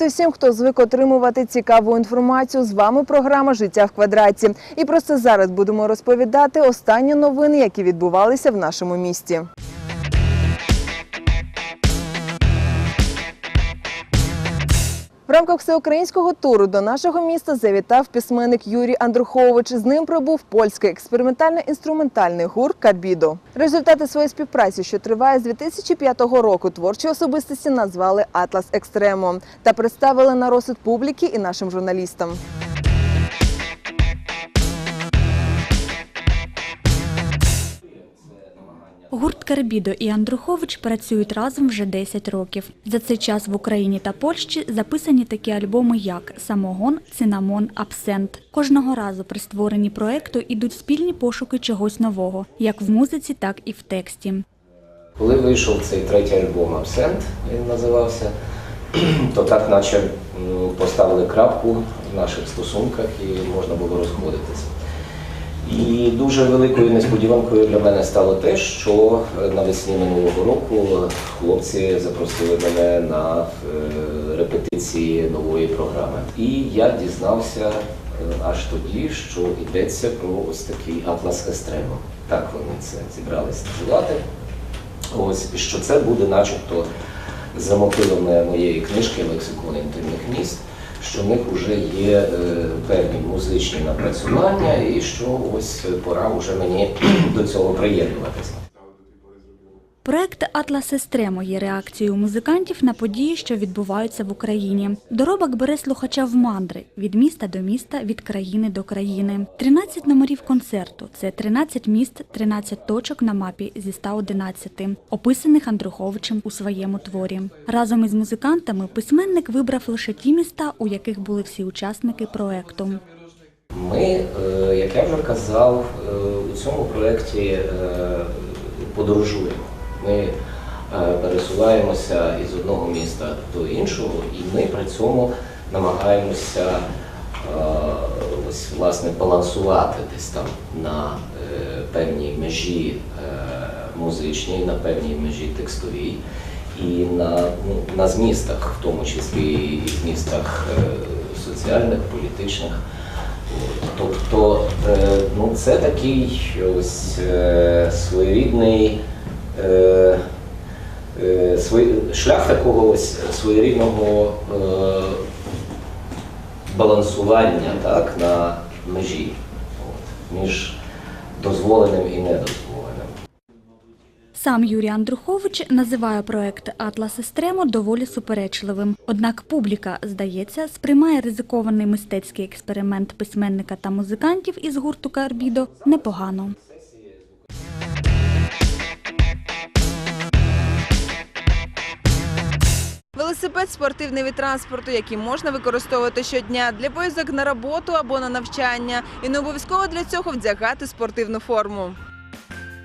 Привіт усім, хто звик отримувати цікаву інформацію. З вами програма Життя в квадраті. І про це зараз будемо розповідати останні новини, які відбувалися в нашому місті. Рамках всеукраїнського туру до нашого міста завітав письменник Юрій Андрухович. З ним прибув польський експериментально-інструментальний гурт Кабідо. Результати своєї співпраці, що триває з 2005 року, творчі особистості назвали Атлас Екстремо та представили на розсуд публіки і нашим журналістам. Гурт Карбідо і Андрухович працюють разом вже 10 років. За цей час в Україні та Польщі записані такі альбоми, як Самогон, Цинамон, Абсент. Кожного разу при створенні проекту ідуть спільні пошуки чогось нового, як в музиці, так і в тексті. Коли вийшов цей третій альбом Абсент, він називався, то так наче поставили крапку в наших стосунках і можна було розходитися. І дуже великою несподіванкою для мене стало те, що е, навесні минулого року хлопці запросили мене на е, репетиції нової програми. І я дізнався е, аж тоді, що йдеться про ось такий атлас Естремо. Так вони це зібрались називати. Ось що це буде, начебто, за мотивами моєї книжки Лексикон інтимних міст, що в них вже є е, певні музичні напрацювання, і що ось пора вже мені до цього приєднуватися. Проект Атлас Естремо є реакцією музикантів на події, що відбуваються в Україні. Доробок бере слухача в мандри від міста до міста, від країни до країни. 13 номерів концерту це 13 міст, 13 точок на мапі зі 111, описаних Андруховичем у своєму творі. Разом із музикантами письменник вибрав лише ті міста, у яких були всі учасники проекту. Ми, е, як я вже казав, е, у цьому проєкті е, подорожуємо. Ми е, пересуваємося із одного міста до іншого, і ми при цьому намагаємося е, ось, власне, балансувати десь там на е, певній межі музичній, на певній межі текстовій і на, ну, на змістах, в тому числі і змістах е, соціальних, політичних. Тобто, е, ну, це такий ось е, своєрідний шлях такого ось своєрідного е, балансування так, на межі от, між дозволеним і недозволеним. Сам Юрій Андрухович називає проект Атлас Естремо доволі суперечливим. Однак публіка, здається, сприймає ризикований мистецький експеримент письменника та музикантів із гурту Карбідо непогано. Велосипед спортивний від транспорту, який можна використовувати щодня для поїздок на роботу або на навчання, і не обов'язково для цього вдягати спортивну форму.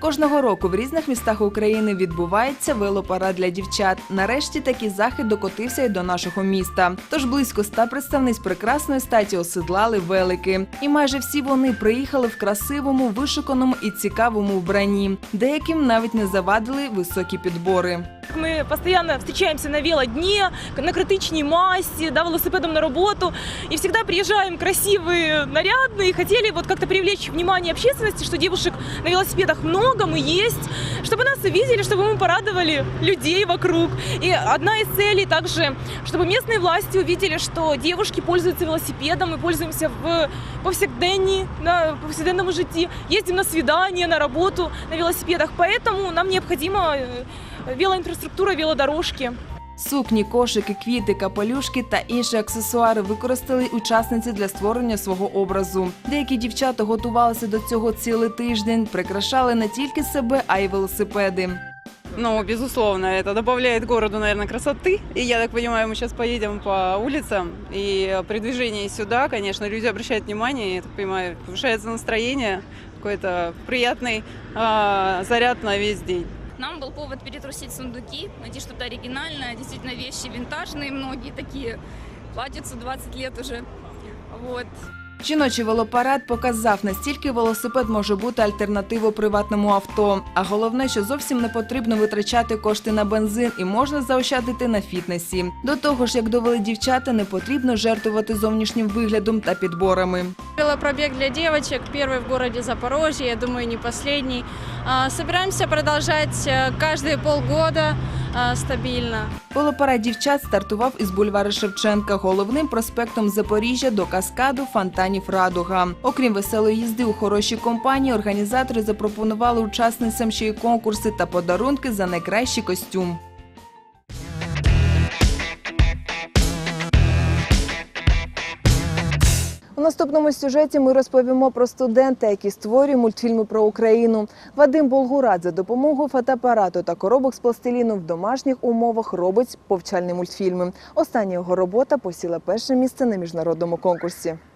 Кожного року в різних містах України відбувається велопарад для дівчат. Нарешті такий захід докотився і до нашого міста. Тож близько ста представниць прекрасної статі осідлали велики. І майже всі вони приїхали в красивому, вишуканому і цікавому вбранні. Деяким навіть не завадили високі підбори. Мы постоянно встречаемся на велодне, на критичній массе, да, велосипедом на работу. И всегда приезжаем красивые, нарядные. Хотели вот как-то привлечь внимание общественности, что девушек на велосипедах много, мы есть. Чтобы нас увидели, чтобы мы порадовали людей вокруг. И одна из целей также, чтобы местные власти увидели, что девушки пользуются велосипедом, мы пользуемся в повсякденні, на повседневном житті, ездим на свидания, на работу на велосипедах. Поэтому нам необходимо э, велоінфраструктура, велодорожки. Сукні, кошики, квіти, капелюшки та інші аксесуари використали учасниці для створення свого образу. Деякі дівчата готувалися до цього цілий тиждень, прикрашали не тільки себе, а й велосипеди. Ну, безусловно, это добавляет городу, наверное, красоты. И я так понимаю, мы сейчас поедем по улицам, и при движении сюда, конечно, люди обращают внимание, я так понимаю, повышается настроение, какой-то приятный а, заряд на весь день. Нам был повод перетрусить сундуки, найти что-то оригинальное, действительно вещи винтажные, многие такие, платятся 20 лет уже. Вот. Жіночий велопарад показав, настільки велосипед може бути альтернативою приватному авто. А головне, що зовсім не потрібно витрачати кошти на бензин і можна заощадити на фітнесі. До того ж, як довели дівчата, не потрібно жертвувати зовнішнім виглядом та підборами. Велопробег для девочек, первый в городе Запорожье, я думаю, не последний. А, Собираемся продолжать э, каждые полгода а. Велопарад дівчат стартував із бульвару Шевченка, головним проспектом Запоріжжя до каскаду фонтанів Радуга. Окрім веселої їзди у хорошій компанії, організатори запропонували учасницям ще й конкурси та подарунки за найкращий костюм. Наступному сюжеті ми розповімо про студента, який створює мультфільми про Україну. Вадим Болгурад за допомогою фотоапарату та коробок з пластиліну в домашніх умовах робить повчальні мультфільми. Остання його робота посіла перше місце на міжнародному конкурсі. –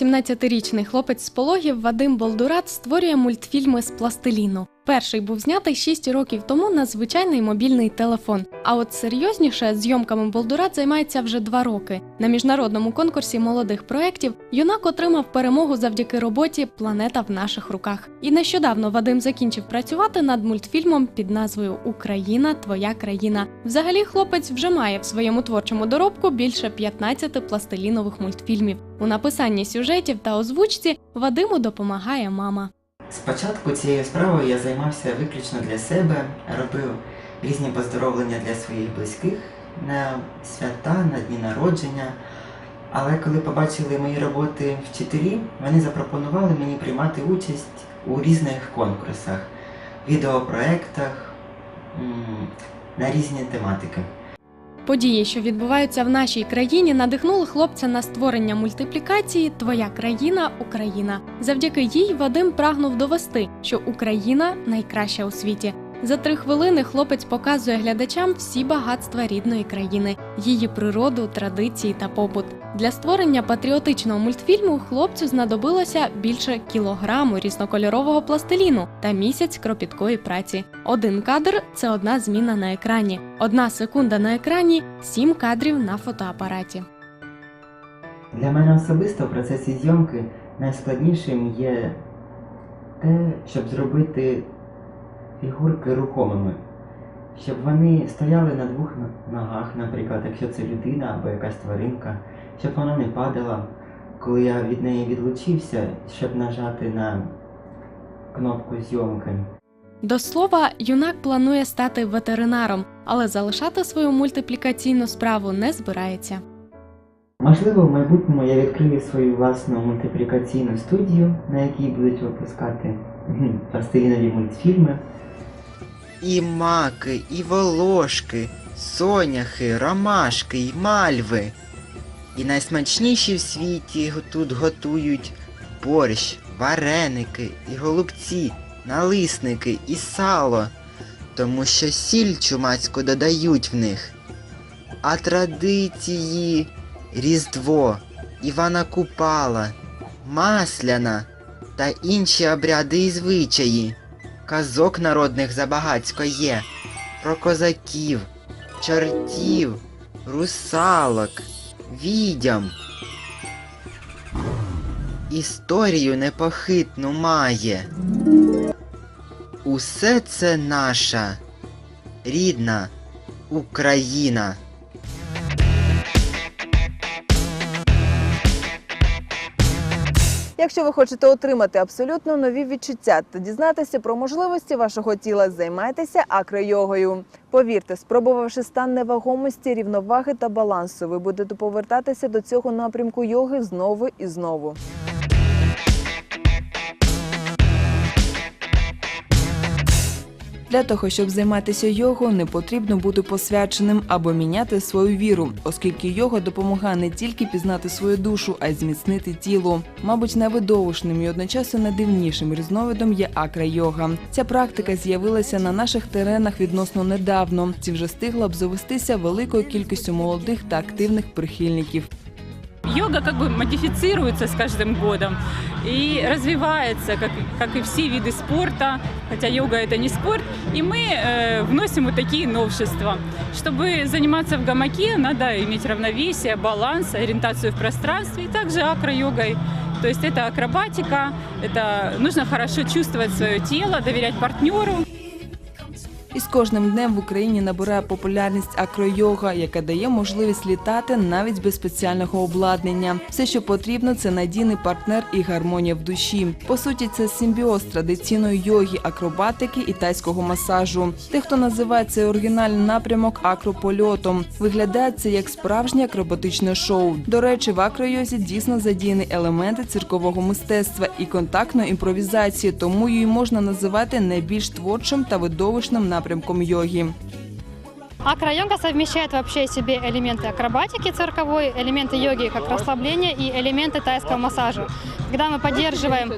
17-річний хлопець з пологів Вадим Болдурат створює мультфільми з пластиліну. Перший був знятий 6 років тому на звичайний мобільний телефон. А от серйозніше зйомками Болдурат займається вже два роки. На міжнародному конкурсі молодих проєктів юнак отримав перемогу завдяки роботі Планета в наших руках. І нещодавно Вадим закінчив працювати над мультфільмом під назвою Україна, твоя країна. Взагалі, хлопець вже має в своєму творчому доробку більше 15 пластилінових мультфільмів. У написанні сюжетів та озвучці Вадиму допомагає мама. Спочатку цією справою я займався виключно для себе, робив різні поздоровлення для своїх близьких на свята, на дні народження. Але коли побачили мої роботи вчителі, вони запропонували мені приймати участь у різних конкурсах, відеопроектах на різні тематики. Події, що відбуваються в нашій країні, надихнули хлопця на створення мультиплікації Твоя країна Україна. Завдяки їй Вадим прагнув довести, що Україна найкраща у світі. За три хвилини хлопець показує глядачам всі багатства рідної країни, її природу, традиції та побут. Для створення патріотичного мультфільму хлопцю знадобилося більше кілограму різнокольорового пластиліну та місяць кропіткої праці. Один кадр це одна зміна на екрані, одна секунда на екрані, сім кадрів на фотоапараті. Для мене особисто в процесі зйомки найскладнішим є те, щоб зробити фігурки рухомими. Щоб вони стояли на двох ногах, наприклад, якщо це людина або якась тваринка, щоб вона не падала, коли я від неї відлучився, щоб нажати на кнопку зйомки. До слова, юнак планує стати ветеринаром, але залишати свою мультиплікаційну справу не збирається. Можливо, в майбутньому я відкрию свою власну мультиплікаційну студію, на якій будуть випускати пластилінові мультфільми. І маки, і волошки, соняхи, ромашки, і мальви. І найсмачніші в світі тут готують борщ, вареники, і голубці, налисники, і сало, тому що сіль чумацьку додають в них. А традиції Різдво, Івана Купала, Масляна та інші обряди і звичаї. Казок народних забагацько є. Про козаків, чортів, русалок, відьом. Історію непохитну має. Усе це наша рідна Україна. Якщо ви хочете отримати абсолютно нові відчуття та дізнатися про можливості вашого тіла, займайтеся акро-йогою. Повірте, спробувавши стан невагомості, рівноваги та балансу, ви будете повертатися до цього напрямку йоги знову і знову. Для того, щоб займатися йогою, не потрібно бути посвяченим або міняти свою віру, оскільки йога допомагає не тільки пізнати свою душу, а й зміцнити тіло. Мабуть, найвидовищним і одночасно найдивнішим різновидом є акра-йога. Ця практика з'явилася на наших теренах відносно недавно. Ці вже встигла обзавестися великою кількістю молодих та активних прихильників. йога как бы модифицируется с каждым годом и развивается, как, как и все виды спорта, хотя йога это не спорт, и мы э, вносим вот такие новшества. Чтобы заниматься в гамаке, надо иметь равновесие, баланс, ориентацию в пространстве, и также акро-йогой. То есть это акробатика, это нужно хорошо чувствовать свое тело, доверять партнеру. І з кожним днем в Україні набирає популярність акройога, яка дає можливість літати навіть без спеціального обладнання. Все, що потрібно, це надійний партнер і гармонія в душі. По суті, це симбіоз традиційної йоги, акробатики і тайського масажу. Дехто називає цей оригінальний напрямок акропольотом. Виглядає це як справжнє акробатичне шоу. До речі, в акройозі дійсно задіяні елементи циркового мистецтва і контактної імпровізації, тому її можна називати найбільш творчим та видовищним напрямком йоги. Акро-йога совмещает вообще себе элементы акробатики цирковой, элементы йоги как расслабление и элементы тайского массажа. Когда мы поддерживаем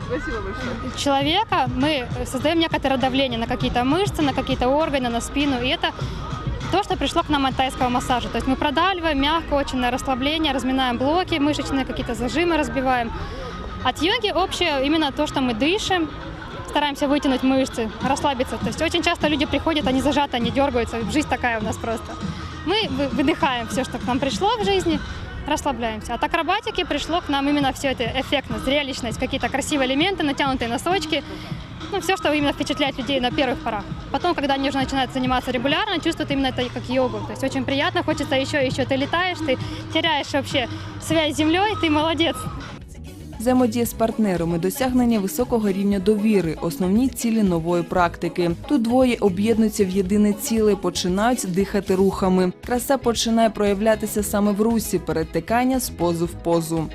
человека, мы создаем некоторое давление на какие-то мышцы, на какие-то органы, на спину, и это то, что пришло к нам от тайского массажа. То есть мы продавливаем мягко очень на расслабление, разминаем блоки мышечные, какие-то зажимы разбиваем. От йоги общее именно то, что мы дышим, стараемся вытянуть мышцы, расслабиться. То есть очень часто люди приходят, они зажаты, они дергаются. Жизнь такая у нас просто. Мы вы- выдыхаем все, что к нам пришло в жизни, расслабляемся. От акробатики пришло к нам именно все это эффектность, зрелищность, какие-то красивые элементы, натянутые носочки. Ну, все, что именно впечатляет людей на первых порах. Потом, когда они уже начинают заниматься регулярно, чувствуют именно это как йогу. То есть очень приятно, хочется еще и еще. Ты летаешь, ты теряешь вообще связь с землей, ты молодец. Взаємодія з партнерами, досягнення високого рівня довіри, основні цілі нової практики. Тут двоє об'єднуються в єдине ціле, починають дихати рухами. Краса починає проявлятися саме в русі, перетикання з позу в позу.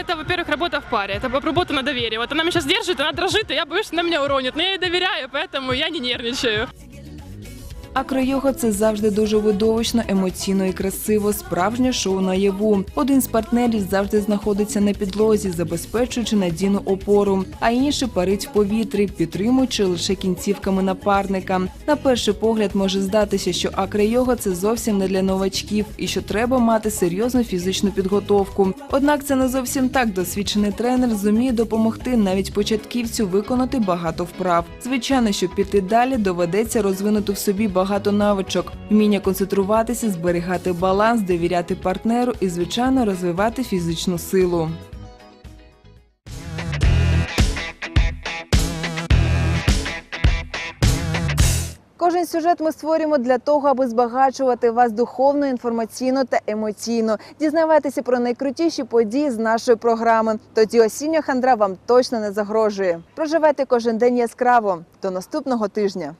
Это, во-первых, работа в паре, это работа на доверие. Вот она меня сейчас держит, она дрожит, и я боюсь, что она меня уронит. Но я ей доверяю, поэтому я не нервничаю. Акройога це завжди дуже видовищно, емоційно і красиво. Справжнє шоу наяву. Один з партнерів завжди знаходиться на підлозі, забезпечуючи надійну опору, а інший парить в повітрі, підтримуючи лише кінцівками напарника. На перший погляд може здатися, що акройога – це зовсім не для новачків і що треба мати серйозну фізичну підготовку. Однак це не зовсім так. Досвідчений тренер зуміє допомогти навіть початківцю виконати багато вправ. Звичайно, щоб піти далі, доведеться розвинути в собі багато навичок, вміння концентруватися, зберігати баланс, довіряти партнеру і, звичайно, розвивати фізичну силу. Кожен сюжет ми створюємо для того, аби збагачувати вас духовно, інформаційно та емоційно. Дізнавайтеся про найкрутіші події з нашої програми. Тоді осіння хандра вам точно не загрожує. Проживайте кожен день яскраво. До наступного тижня.